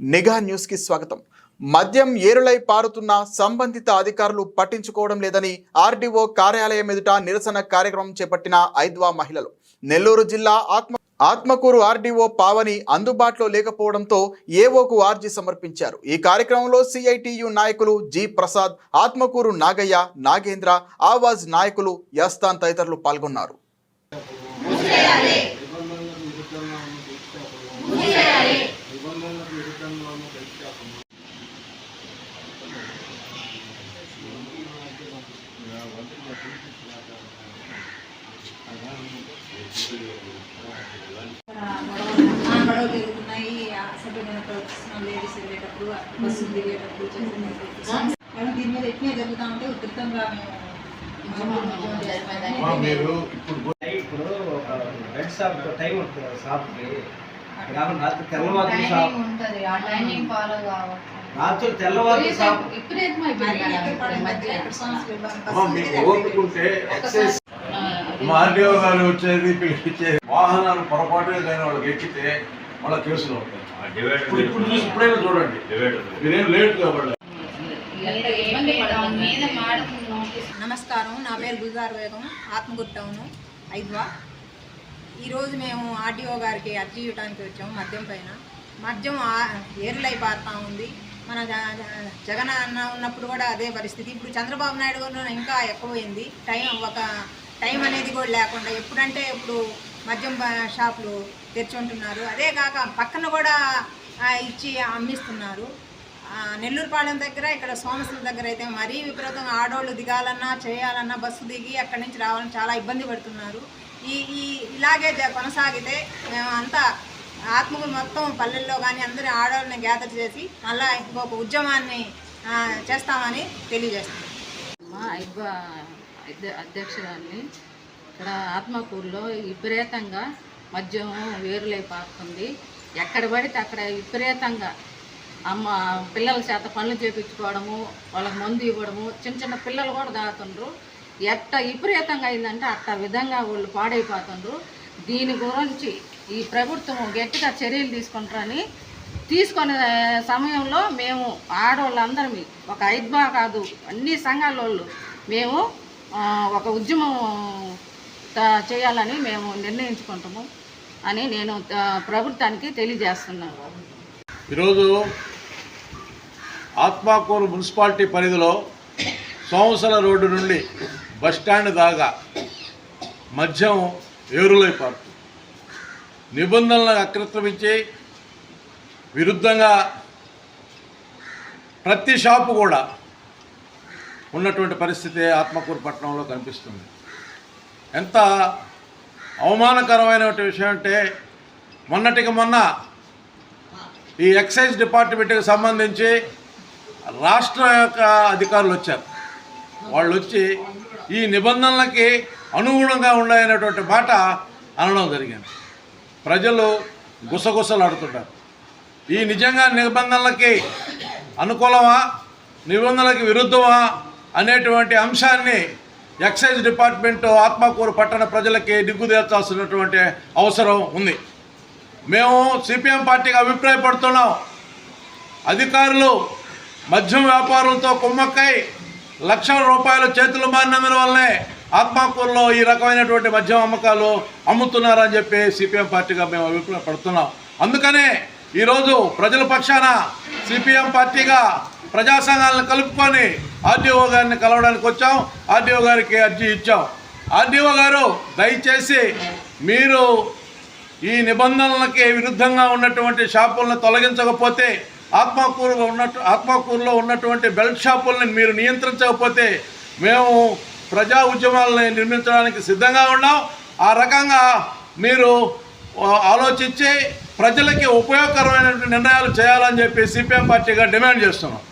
నిఘా న్యూస్కి స్వాగతం. మద్యం ఏరులై పారుతున్న సంబంధిత అధికారులు పట్టించుకోవడం లేదని ఆర్డీఓ కార్యాలయం ఎదుట నిరసన కార్యక్రమం చేపట్టిన ఐద్వా మహిళలు. నెల్లూరు జిల్లా ఆత్మ ఆత్మకూరు ఆర్డీఓ పావని అందుబాటులో లేకపోవడంతో ఏఓకు ఆర్జీ సమర్పించారు. ఈ కార్యక్రమంలో సిఐటియు నాయకులు జి ప్రసాద్ ఆత్మకూరు నాగయ్య నాగేంద్ర ఆవాజ్ నాయకులు యస్తాన్ తదితరులు పాల్గొన్నారు నిబంధనలకు విరుద్ధంగా ఉన్న దీక్షాపరులను నిబంధనలకు విరుద్ధంగా ఉన్న దీక్షాపరులను జరుగుతున్నాయి అసభ్యమైన ప్రవర్తిస్తున్నాం లేడీస్ వెళ్ళేటప్పుడు దీని మీద ఎట్నే జరుగుతా ఉంటే ఉధృతంగా మేము అమ్మా, మీరు ఇప్పుడు ఇప్పుడు ఒక బెడ్ షాప్ టైం ఉంటుంది షాప్కి కాకుండా రాత్రి తెల్లవారు షాప్ ఉంటది. ఆ టైమింగ్ ఫాలో కావాలి రాత్రి తెల్లవారు షాప్ మీకు ఓపికంటే ఎక్సైజ్ ఆర్డీఓ గారు వచ్చేది పిలిపించేది వాహనాలు పొరపాటుగా కానీ వాళ్ళకి ఎక్కితే వాళ్ళ కేసులు అవుతాయి ఇప్పుడు ఇప్పుడు చూసి ఇప్పుడైనా చూడండి. మీరేం లేట్ కాబట్టి. నమస్కారం నా పేరు గుజార్ వేగం ఆత్మగురు టౌన్ ఐద్వా. ఈరోజు మేము ఆర్డీఓ గారికి అర్జీ ఇవ్వడానికి వచ్చాము మద్యం పైన. మద్యం ఏరులై పారుతా ఉంది. మన జగన్ అన్న ఉన్నప్పుడు కూడా అదే పరిస్థితి. ఇప్పుడు చంద్రబాబు నాయుడు కూడా ఇంకా ఎక్కువైంది. టైం ఒక టైం అనేది కూడా లేకుండా ఎప్పుడంటే ఇప్పుడు మద్యం షాపులు తెరిచి ఉంటున్నారు అదే కాక పక్కన కూడా ఇచ్చి అమ్మిస్తున్నారు. నెల్లూరుపాలెం దగ్గర ఇక్కడ సోమసుల దగ్గర అయితే మరీ విపరీతంగా ఆడోళ్ళు దిగాలన్నా చేయాలన్నా బస్సు దిగి అక్కడి నుంచి రావాలని చాలా ఇబ్బంది పడుతున్నారు. ఈ ఈ ఇలాగే జ- కొనసాగితే మేము అంతా ఆత్మకులు మొత్తం పల్లెల్లో కానీ అందరి ఆడవాళ్ళని గ్యాదర్ చేసి మళ్ళీ ఇంకొక ఉద్యమాన్ని చేస్తామని తెలియజేస్తాం మా ఇక్కడ ఆత్మకూరులో విపరీతంగా మద్యం వేరులై పారుతుంది ఎక్కడ పడితే అక్కడ విపరీతంగా అమ్మ పిల్లల చేత పనులు చేపించుకోవడము వాళ్ళకి మందు ఇవ్వడము చిన్న చిన్న పిల్లలు కూడా తాగుతుండ్రు ఎట్ట విపరీతంగా అయిందంటే అట్ట విధంగా వాళ్ళు పాడైపోతుండ్రు. దీని గురించి ఈ ప్రభుత్వం గట్టిగా చర్యలు తీసుకుంటారని తీసుకునే సమయంలో మేము ఆడవాళ్ళందరం ఒక ఐద్బా కాదు అన్ని సంఘాల వాళ్ళు మేము ఒక ఉద్యమం త- చేయాలని మేము నిర్ణయించుకుంటాము అని నేను ప్రభుత్వానికి తెలియజేస్తున్నాను. ఈరోజు ఆత్మాకూరు మున్సిపాలిటీ పరిధిలో సోమసల రోడ్డు నుండి బస్ స్టాండ్ దాకా మద్యం ఏరులై పారుతుంది నిబంధనలను అక్రమించి విరుద్ధంగా ప్రతి షాపు కూడా ఉన్నటువంటి పరిస్థితి ఆత్మకూరు పట్టణంలో కనిపిస్తుంది. ఎంత అవమానకరమైన విషయం అంటే మొన్నటికి మొన్న ఈ ఎక్సైజ్ డిపార్ట్మెంట్కి సంబంధించి రాష్ట్ర యొక్క అధికారులు వచ్చారు. వాళ్ళు వచ్చి ఈ నిబంధనలకి అనుగుణంగా ఉండాలనేటువంటి మాట అనడం జరిగింది. ప్రజలు గుసగుసలాడుతుంటారు. ఈ నిజంగా నిబంధనలకి అనుకూలమా? నిబంధనలకి విరుద్ధమా? అనేటువంటి అంశాన్ని ఎక్సైజ్ డిపార్ట్మెంట్ ఆత్మకూరు పట్టణ ప్రజలకి దిగ్గుదేర్చాల్సినటువంటి అవసరం ఉంది. మేము సిపిఎం పార్టీకి అభిప్రాయపడుతున్నాం. అధికారులు మద్యం వ్యాపారంతో కుమ్మక్కై లక్షల రూపాయలు చేతులు మారినందున వల్లనే ఆత్మకూరులో ఈ రకమైనటువంటి మద్యం అమ్మకాలు అమ్ముతున్నారని చెప్పి సిపిఎం పార్టీగా మేము అభిప్రాయపడుతున్నాం. అందుకనే ఈరోజు ప్రజల పక్షాన సిపిఎం పార్టీగా ప్రజా సంఘాలను కలుపుకొని ఆర్డీఓ గారిని కలవడానికి వచ్చాం ఆర్డీఓ గారికి అర్జీ ఇచ్చాం. ఆర్డీఓ గారు దయచేసి మీరు ఈ నిబంధనలకి విరుద్ధంగా ఉన్నటువంటి షాపులను తొలగించకపోతే ఆత్మకూరు ఉన్నట్టు ఆత్మకూరులో ఉన్నటువంటి బెల్ట్ షాపుల్ని మీరు నియంత్రించకపోతే మేము ప్రజా ఉద్యమాలని నిర్మించడానికి సిద్ధంగా ఉన్నాం. ఆ రకంగా మీరు ఆలోచించి ప్రజలకి ఉపయోగకరమైనటువంటి నిర్ణయాలు చేయాలని చెప్పి సిపిఎం పార్టీగా డిమాండ్ చేస్తున్నాం.